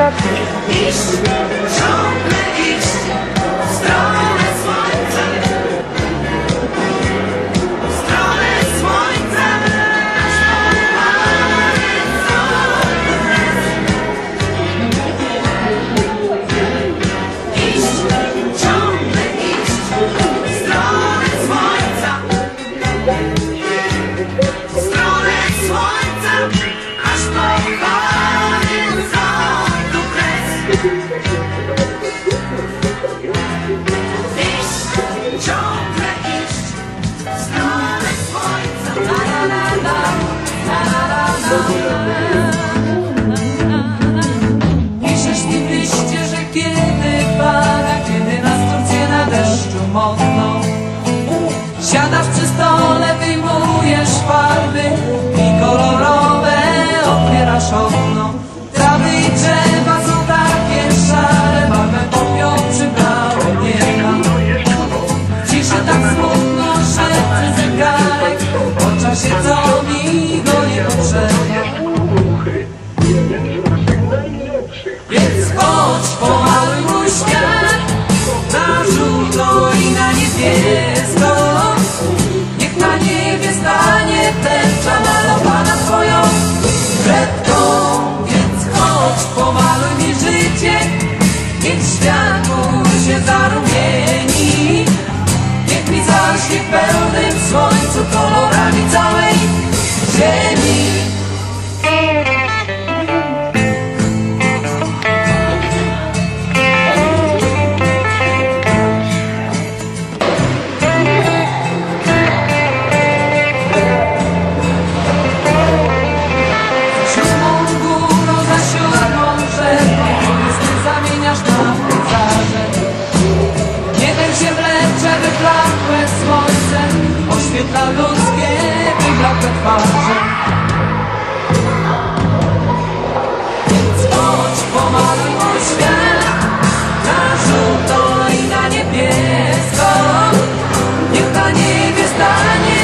stop. Siadasz przy stole, wyjmujesz farby wyblakłe słońce oświetla ludzkie wyblakłe twarze. Więc chodź pomaluj mój świat na żółto i na niebiesko. Niech ta niebie stanie